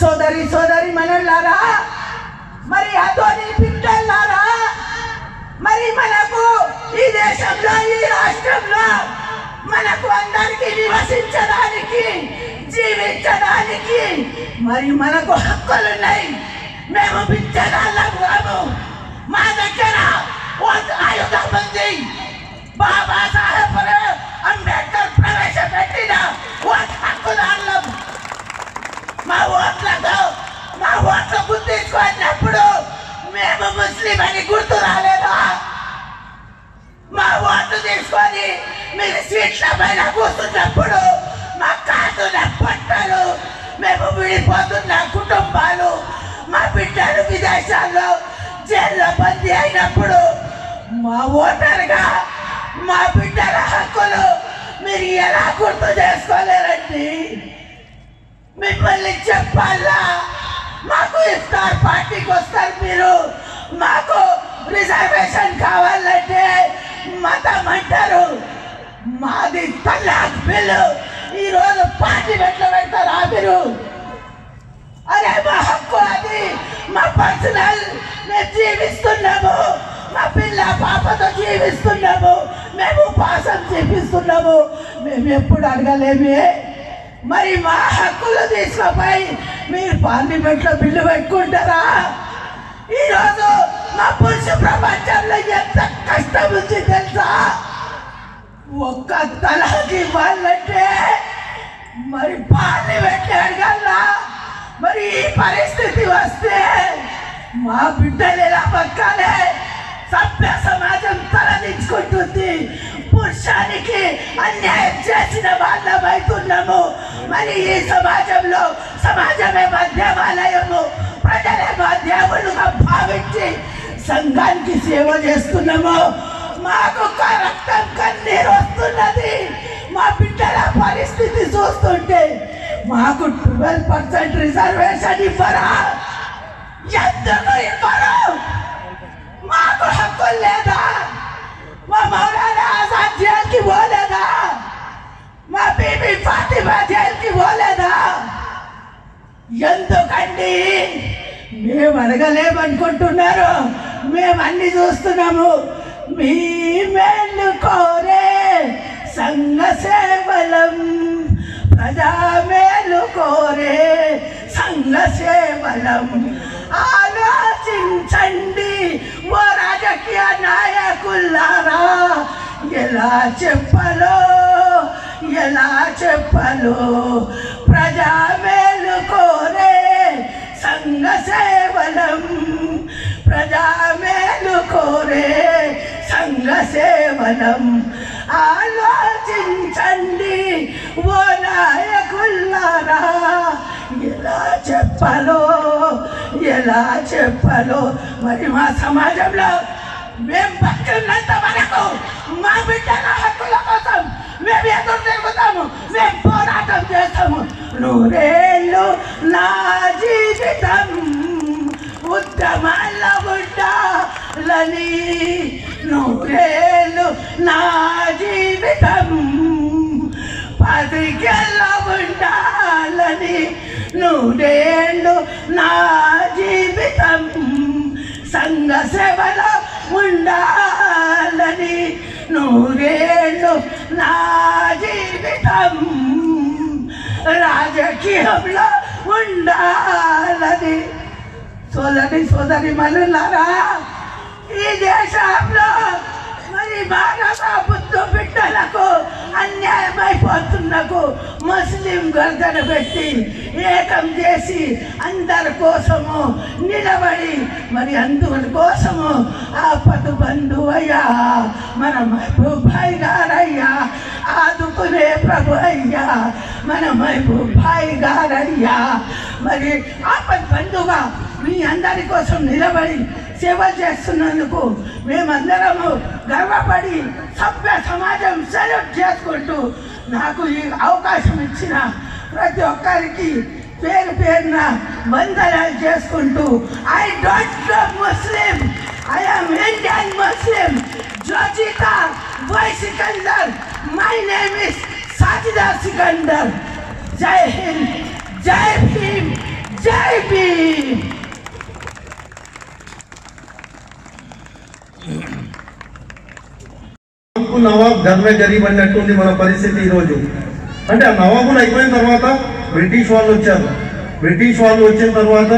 సోదరి సోదరి మనలారా మరి అతోని పిట్టలారా మరి మనకు ఈ దేశంలో ఈ రాష్ట్రంలో మనకు అందరికి నివసించడానికి జీవించడానికి మరి మనకు హక్కులున్నాయి. మేము బిచ్చగాళ్ళం కాదు. మా దగ్గర ఆయుధం ఉంది. బాబా సాహెబ్ అంబేద్కర్ ప్రవేశపెట్టి మేము మరి గుర్తు రాలేదా? మా ఓటు తీసుకొని మీరు స్వీట్ల పైన కూర్చున్నప్పుడు మా కాదున పంటలు మేము విడిపోతున్న కుటుంబాలు మా బిడ్డలు విదేశాల్లో జైల్లో బందీ అయినప్పుడు మా ఓటర్గా మా బిడ్డల హక్కులు మీరు ఎలా గుర్తు చేసుకోలేరండి? మిమ్మల్ని చెప్పాలా? మాకు ఇస్తారు పార్టీకి వస్తారు మీరు. మాకు రిజర్వేషన్ కావాలంటే మతం అంటారు మాది తల్లాక్ బిల్లు. ఈరోజు పార్టీ పెడతారు పెడతారా మీరు అరే మా హక్కు అది. మా పర్సనల్ మేము జీవిస్తున్నాము. మా పిల్ల పాపతో జీవిస్తున్నాము. మేము పాసం చేపిస్తున్నాము. మేము ఎప్పుడు అడగలేమే. మరి మా హక్కులు తీసుకుపోయి మీరు పార్లమెంట్లో బిల్లు పెట్టుకుంటారా? ఈరోజు మా పురుష ప్రపంచంలో ఎంత కష్టం ఉంది తెలుసా? ఒక్క తలకి ఇవ్వాలంటే మరి పార్లమెంట్ అడగల్లా మరి ఈ పరిస్థితి వస్తే మా బిడ్డలు ఎలా బతకాలి? సభ్య సమాజం తలదించుకుంటుంది పురుషానికి అన్యాయం చేసిన వాళ్ళం అవుతున్నాము. మరి ఈ సమాజంలో సమాజమే మధ్యమాలయము. ప్రజలేమో దేవులుగా భావించి సంఘానికి సేవ చేస్తున్నాము మాకు రక్తం కన్నీరు వస్తున్నది. మా బిడ్డల పరిస్థితి చూస్తుంటే మాకు ట్వెల్వ్ పర్సెంట్ రిజర్వేషన్ ఇవ్వరా? ఎందుకు ఇవ్వరు? మాకు హక్కు లేదా? మా మౌలానా ఆజాద్ జైలుకి పోలేదా? మా బీబీ ఫాతిమా జైలుకి పోలేదా? ఎందుకండి? మేము అడగలేమనుకుంటున్నారు. మేము అన్ని చూస్తున్నాము. మీ మేలు కోరే సంఘ సేవలం. ప్రజా మేలు కోరే సంఘ సేవలం. ఆలోచించండి ఓ రాజకీయ నాయకులారా. ఎలా చెప్పలో? ఎలా చెప్పలు ప్రజా మేలు కోరే సంఘ సేవలం. ప్రజా మేలు కోరే సంఘ సేవలం. ఆలోచించండి ఓ నాయకుల్లారా ఎలా చెప్పలో? ఎలా చెప్పలో? మరి మా సమాజంలో మేము బతుకున్నంత వరకు మా బిడ్డల హక్కుల కోసం మేము ఎదురు తిరుగుతాము? మేము పోరాటం చేస్తాము. నూరేళ్ళు నా జీవితం ఉద్యమాల ఉండాలని నూరేళ్ళు నా జీవితం పదికెళ్ళ ఉండాలని నూరేళ్ళు నా జీవితం సంఘ సేవలో ఉండాలని. నూరేళ్ళు నా జీవితం రాజకీయంలో ఉండాలని సోదరి సోదరి మనులారా ఈ దేశంలో బాగా బుద్ధు బిడ్డలకు అన్యాయమైపోతున్నకు ముస్లిం గర్దన పెట్టి ఏకం చేసి అందరి కోసము నిలబడి మరి అందువని కోసము ఆపద బంధువయ్యా. మన మహబూబ్ గారయ్యా. ఆదుకునే ప్రభు అయ్యా మన మహబూబ్ గారయ్యా. మరి ఆపద బంధుగా మీ అందరి కోసం నిలబడి సేవ చేస్తున్నందుకు మేమందరము గర్వపడి సభ్య సమాజం సెలెక్ట్ చేసుకుంటూ నాకు ఈ అవకాశం ఇచ్చిన ప్రతి ఒక్కరికి పేరు పేరున వందనాలు చేసుకుంటూ I don't know Muslim I am Indian Muslim జోజిత Bai Sikandar my name is Sajida Sikandar Jai Hind Jai Bhim జై నవాబ్ గర్వే గరీబ్ అన్నట్టుంది మన పరిస్థితి ఈరోజు. అంటే ఆ నవాబులు అయిపోయిన తర్వాత బ్రిటిష్ వాళ్ళు వచ్చారు. బ్రిటిష్ వాళ్ళు వచ్చిన తర్వాత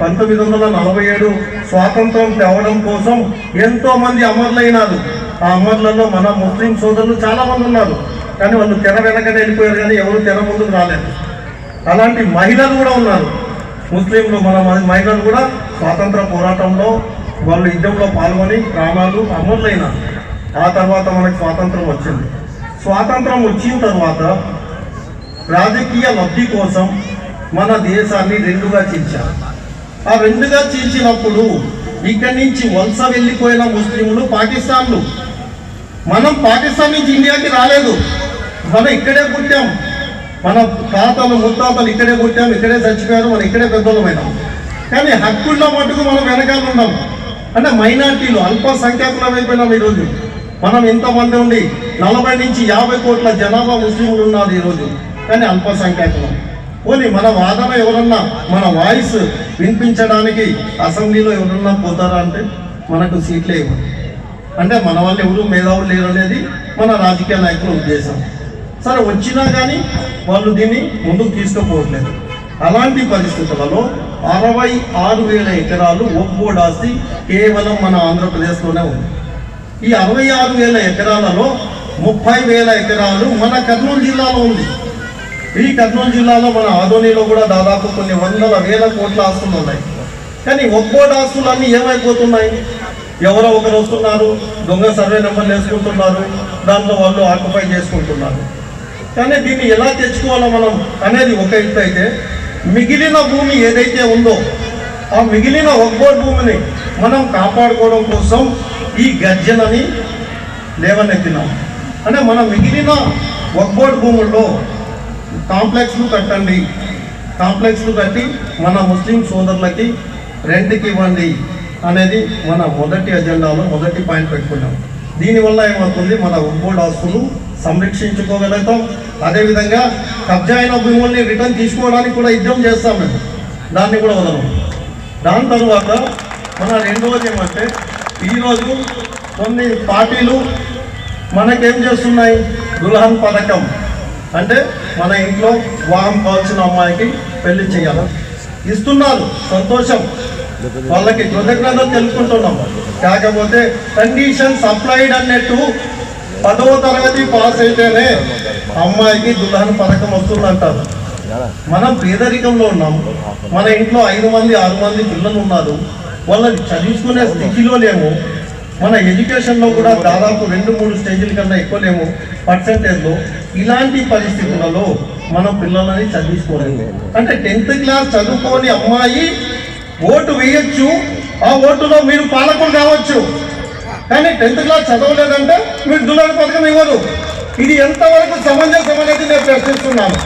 పంతొమ్మిది వందల నలభై ఏడు స్వాతంత్రం తేవడం కోసం ఎంతో మంది అమరులైనారు. ఆ అమరులలో మన ముస్లిం సోదరులు చాలా మంది ఉన్నారు. కానీ వాళ్ళు తెర వెనకనే వెళ్ళిపోయారు కానీ ఎవరు తెర ముందుకు రాలేదు. అలాంటి మహిళలు కూడా ఉన్నారు. ముస్లింలు మన మహిళలు కూడా స్వాతంత్ర పోరాటంలో వాళ్ళు యుద్ధంలో పాల్గొని గ్రామాలు అమరులైనారు. ఆ తర్వాత మనకు స్వాతంత్రం వచ్చింది. స్వాతంత్రం వచ్చిన తర్వాత రాజకీయ లబ్ధి కోసం మన దేశాన్ని రెండుగా చీల్చారు. ఆ రెండుగా చీల్చినప్పుడు ఇక్కడి నుంచి వలస వెళ్ళిపోయిన ముస్లింలు పాకిస్తాన్లు. మనం పాకిస్తాన్ నుంచి ఇండియాకి రాలేదు. మనం ఇక్కడే పుట్టాం. మన తాతలు ముత్తాతలు ఇక్కడే పుట్టాం ఇక్కడే చచ్చిపోయారు మనం ఇక్కడే పెద్దలమైనాం కానీ హక్కుల్లో మటుకు మనం వెనకాల ఉన్నాం. అంటే మైనార్టీలు అల్పసంఖ్యాకులం అయిపోయినాం ఈరోజు. మనం ఇంతమంది ఉండి నలభై నుంచి యాభై కోట్ల జనాభా ముస్లింలు ఉన్నారు ఈరోజు? కానీ అల్పసంఖ్యాకులం. పోనీ మన వాదన ఎవరన్నా మన వాయిస్ వినిపించడానికి అసెంబ్లీలో ఎవరన్నా పోతారా అంటే మనకు సీట్లే ఇవ్వరు. అంటే మన వాళ్ళు ఎవరు మేధావులు లేరు అనేది మన రాజకీయ నాయకుల ఉద్దేశం. సరే వచ్చినా కానీ వాళ్ళు దీన్ని ముందుకు తీసుకుపోవట్లేదు. అలాంటి పరిస్థితులలో అరవై ఆరు వేల ఎకరాలు ఒక్కో కేవలం మన ఆంధ్రప్రదేశ్లోనే ఉంది. ఈ అరవై ఆరు వేల ఎకరాలలో ముప్పై వేల ఎకరాలు మన కర్నూలు జిల్లాలో ఉంది. ఈ కర్నూలు జిల్లాలో మన ఆధోనిలో కూడా దాదాపు కొన్ని వందల వేల కోట్ల ఆస్తులు ఉన్నాయి. కానీ ఒక్కోటి ఆస్తులు అన్నీ ఏమైపోతున్నాయి? ఎవరో ఒకరు వస్తున్నారు దొంగ సర్వే నెంబర్లు వేసుకుంటున్నారు దాంట్లో వాళ్ళు ఆక్యుపై చేసుకుంటున్నారు. కానీ దీన్ని ఎలా తెచ్చుకోవాలో మనం అనేది ఒక ఎత్తు అయితే మిగిలిన భూమి ఏదైతే ఉందో ఆ మిగిలిన ఒక్కోటి భూమిని మనం కాపాడుకోవడం కోసం ఈ గజ్జలని లేవనెత్తినాం. అంటే మన మిగిలిన వక్బోర్డ్ భూముల్లో కాంప్లెక్స్లు కట్టండి. కాంప్లెక్స్లు కట్టి మన ముస్లిం సోదరులకి రెంట్కి ఇవ్వండి అనేది మన మొదటి అజెండాలో మొదటి పాయింట్ పెట్టుకున్నాం. దీనివల్ల ఏమవుతుంది? మన వక్బోర్డ్ ఆస్తులు సంరక్షించుకోగలుగుతాం. అదేవిధంగా కబ్జా అయిన భూముల్ని రిటర్న్ తీసుకోవడానికి కూడా యుద్ధం చేస్తాం మేము. దాన్ని కూడా వదలం. దాని తర్వాత మన రెండవది ఏమంటే ఈరోజు కొన్ని పార్టీలు మనకేం చేస్తున్నాయి? దుల్హన్ పథకం. అంటే మన ఇంట్లో వివాహం కావాల్సిన అమ్మాయికి పెళ్ళి చేయాలి? ఇస్తున్నారు సంతోషం. వాళ్ళకి కృతజ్ఞతలు తెలుపుకుంటున్నాం. కాకపోతే కండిషన్స్ అప్లైడ్ అన్నట్టు పదవ తరగతి పాస్ అయితేనే అమ్మాయికి దుల్హన్ పథకం వస్తుందంటారు. మనం పేదరికంలో ఉన్నాం. మన ఇంట్లో ఐదు మంది ఆరు మంది పిల్లలు ఉన్నారు. వాళ్ళని చదివించుకునే స్థితిలో లేము మన ఎడ్యుకేషన్లో కూడా దాదాపు రెండు మూడు స్టేజీల కన్నా ఎక్కువ లేము పర్సంటేజ్లో ఇలాంటి పరిస్థితులలో మనం పిల్లలని చదివించుకోలేము అంటే టెన్త్ క్లాస్ చదువుకోని అమ్మాయి ఓటు వేయచ్చు. ఆ ఓటులో మీరు పాలకులు కావచ్చు. కానీ టెన్త్ క్లాస్ చదవలేదంటే మీరు దులారి పథకం ఇవ్వరు. ఇది ఎంతవరకు సమంజసం అనేది నేను ప్రశ్నిస్తున్నాను.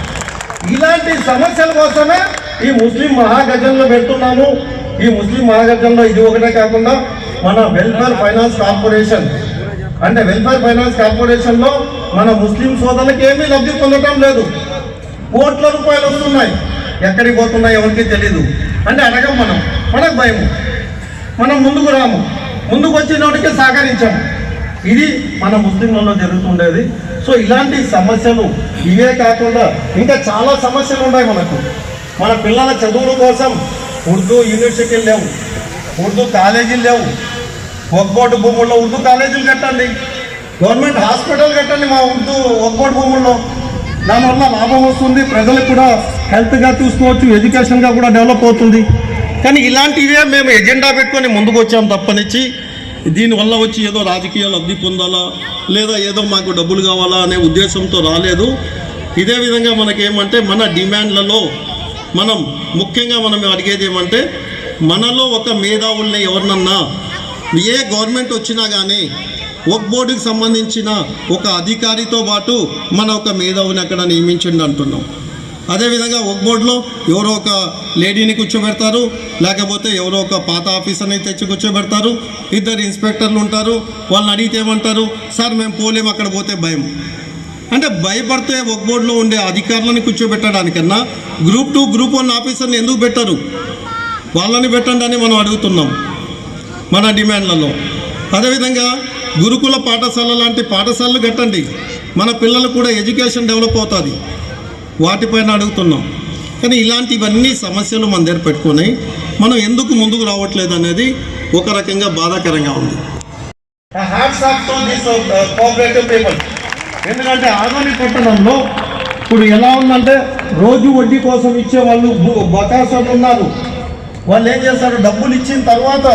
ఇలాంటి సమస్యల కోసమే ఈ ముస్లిం మహాగజంలో పెడుతున్నాము. ఈ ముస్లిం మహాగజంలో ఇది ఒకటే కాకుండా మన వెల్ఫేర్ ఫైనాన్స్ కార్పొరేషన్. అంటే వెల్ఫేర్ ఫైనాన్స్ కార్పొరేషన్లో మన ముస్లిం సోదరులకు ఏమీ లబ్ధి పొందటం లేదు. కోట్ల రూపాయలు వస్తున్నాయి. ఎక్కడికి పోతున్నాయి ఎవరికి తెలియదు అంటే అడగం మనం. మనకు భయం. మనం ముందుకు రాము. ముందుకు వచ్చినోటికి సహకరించాము. ఇది మన ముస్లింలలో జరుగుతుండేది. సో ఇలాంటి సమస్యలు ఇవే కాకుండా ఇంకా చాలా సమస్యలు ఉన్నాయి మనకు. మన పిల్లల చదువుల కోసం ఉర్దూ యూనివర్సిటీలు లేవు ఉర్దూ కాలేజీలు లేవు ఒక్కోటి భూముల్లో ఉర్దూ కాలేజీలు కట్టండి. గవర్నమెంట్ హాస్పిటల్ కట్టండి మా ఉర్దూ ఒక్కోటి భూముల్లో. దానివల్ల లాభం వస్తుంది ప్రజలకు కూడా హెల్త్గా చూసుకోవచ్చు ఎడ్యుకేషన్గా కూడా డెవలప్ అవుతుంది. కానీ ఇలాంటివే మేము ఎజెండా పెట్టుకొని ముందుకు వచ్చాం తప్పనిచ్చి. దీనివల్ల వచ్చి ఏదో రాజకీయ లబ్ధి పొందాలా లేదా ఏదో మాకు డబ్బులు కావాలా అనే ఉద్దేశంతో రాలేదు. ఇదే విధంగా మనకేమంటే మన డిమాండ్లలో మనం ముఖ్యంగా మనం అడిగేది ఏమంటే మనలో ఒక మేధావుల్ని ఎవరినన్నా ఏ గవర్నమెంట్ వచ్చినా కానీ ఒక బోర్డుకి సంబంధించిన ఒక అధికారితో పాటు మన ఒక మేధావుని అక్కడ నియమించండి అంటున్నాం. అదేవిధంగా ఒక బోర్డులో ఎవరో ఒక లేడీని కూర్చోబెడతారు లేకపోతే ఎవరో ఒక పాత ఆఫీసర్ని తెచ్చి కూర్చోబెడతారు ఇద్దరు ఇన్స్పెక్టర్లు ఉంటారు వాళ్ళని అడిగితే ఏమంటారు సార్ మేము పోలేము అక్కడ పోతే భయం. అంటే భయపడితే ఒక బోర్డులో ఉండే అధికారులను కూర్చోబెట్టడానికన్నా గ్రూప్ టూ గ్రూప్ వన్ ఆఫీసర్ని ఎందుకు పెట్టరు? వాళ్ళని పెట్టండి అని మనం అడుగుతున్నాం మన డిమాండ్లలో. అదేవిధంగా గురుకుల పాఠశాల లాంటి పాఠశాలలు కట్టండి. మన పిల్లలు కూడా ఎడ్యుకేషన్ డెవలప్ అవుతుంది. వాటిపైన అడుగుతున్నాం. కానీ ఇలాంటివన్నీ సమస్యలు మన దగ్గర పెట్టుకొని మనం ఎందుకు ముందుకు రావట్లేదు అనేది ఒక రకంగా బాధాకరంగా ఉంది. ఎందుకంటే ఆదోని పట్టణంలో ఇప్పుడు ఎలా ఉందంటే రోజు వడ్డీ కోసం ఇచ్చే వాళ్ళు బు- బకాసులు ఉన్నారు. వాళ్ళు ఏం చేస్తారు? డబ్బులు ఇచ్చిన తర్వాత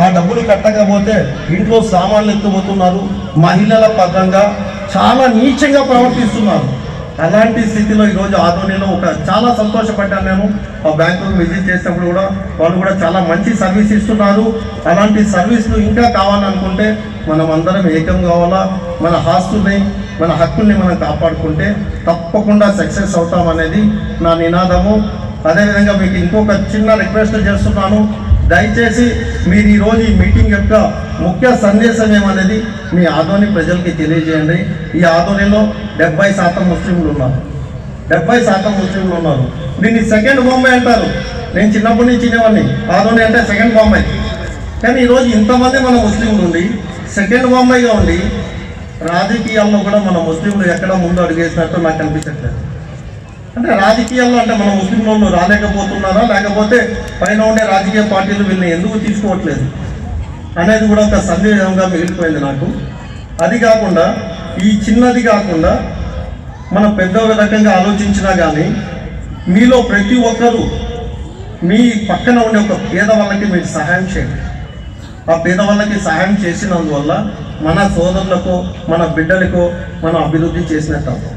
ఆ డబ్బులు కట్టకపోతే ఇంట్లో సామాన్లు ఎత్తుపోతున్నారు మహిళల పరంగా చాలా నీచంగా ప్రవర్తిస్తున్నారు. అలాంటి స్థితిలో ఈరోజు ఆధోనిలో ఒక చాలా సంతోషపడ్డాను నేను. ఆ బ్యాంకుకు విజిట్ చేసినప్పుడు కూడా వాళ్ళు కూడా చాలా మంచి సర్వీస్ ఇస్తున్నారు. అలాంటి సర్వీసులు ఇంకా కావాలనుకుంటే మనం అందరం ఏకం కావాలా? మన హాస్టల్ని మన హక్కుల్ని మనం కాపాడుకుంటే తప్పకుండా సక్సెస్ అవుతామనేది నా నినాదము. అదేవిధంగా మీకు ఇంకొక చిన్న రిక్వెస్ట్ చేస్తున్నాను. దయచేసి మీరు ఈరోజు ఈ మీటింగ్ యొక్క ముఖ్య సందేశం ఏమనేది మీ ఆదోని ప్రజలకి తెలియజేయండి. ఈ ఆదోనిలో డెబ్బై శాతం ముస్లింలు ఉన్నారు. డెబ్బై శాతం ముస్లింలు ఉన్నారు. దీన్ని సెకండ్ బొమ్మే అంటారు. నేను చిన్నప్పటి నుంచి చిన్నవాడిని ఆదోని అంటే సెకండ్ బొంబాయి కానీ ఈరోజు ఇంతమంది మన ముస్లింలు ఉండి సెకండ్ బొంబాయిగా ఉండి రాజకీయాల్లో కూడా మన ముస్లింలు ఎక్కడ ముందు అడిగేసినట్టు నాకు అనిపించట్లేదు. అంటే రాజకీయాల్లో అంటే మన ముస్లింలు రాలేకపోతున్నారా? లేకపోతే పైన ఉండే రాజకీయ పార్టీలు వీళ్ళని ఎందుకు తీసుకోవట్లేదు? అనేది కూడా ఒక సందేహంగా మిగిలిపోయింది నాకు. అది కాకుండా ఈ చిన్నది కాకుండా మన పెద్ద రకంగా ఆలోచించినా కానీ మీలో ప్రతి ఒక్కరూ మీ పక్కన ఉండే ఒక పేదవాళ్ళకి మీరు సహాయం చేయండి. ఆ పేదవాళ్ళకి సహాయం చేసినందువల్ల మన సోదరులకు మన బిడ్డలకు మనం అభివృద్ధి చేసినట్టు అవుతాం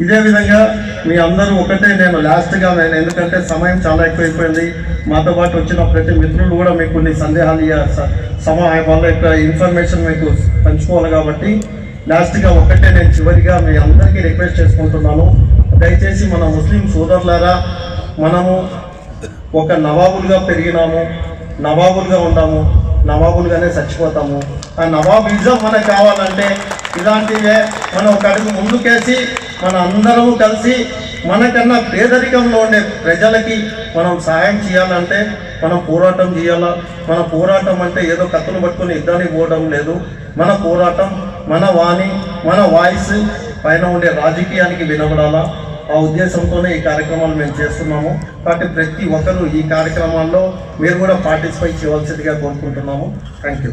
ఇదే విధంగా మీ అందరూ ఒకటే నేను లాస్ట్గా నేను ఎందుకంటే సమయం చాలా ఎక్కువైపోయింది. మాతో పాటు వచ్చిన ప్రతి మిత్రులు కూడా మీకు కొన్ని సందేహాలు ఇయ్య- స- వాళ్ళ యొక్క ఇన్ఫర్మేషన్ మీకు పంచుకోవాలి కాబట్టి లాస్ట్గా ఒకటే నేను చివరిగా మీ అందరికీ రిక్వెస్ట్ చేసుకుంటున్నాను. దయచేసి మన ముస్లిం సోదరులారా మనము ఒక నవాబులుగా పెరిగినాము నవాబులుగా ఉంటాము నవాబులుగానే చచ్చిపోతాము. నవాబిజం మనకు కావాలంటే ఇలాంటివే మనం ఒక అడుగు ముందుకేసి మన అందరము కలిసి మనకన్నా పేదరికంలో ఉండే ప్రజలకి మనం సహాయం చేయాలంటే మనం పోరాటం చేయాలా? మన పోరాటం అంటే ఏదో కత్తులు పట్టుకుని యుద్ధానికి పోవడం లేదు. మన పోరాటం మన వాణి మన వాయిస్ పైన ఉండే రాజకీయానికి వినబడాలా? ఆ ఉద్దేశంతోనే ఈ కార్యక్రమాలు మేము చేస్తున్నాము. కాబట్టి ప్రతి ఒక్కరూ ఈ కార్యక్రమాల్లో మీరు కూడా పార్టిసిపేట్ చేయవలసిందిగా కోరుకుంటున్నాము. Thank you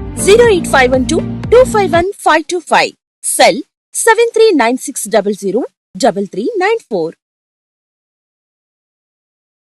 08512 Cell 7396003394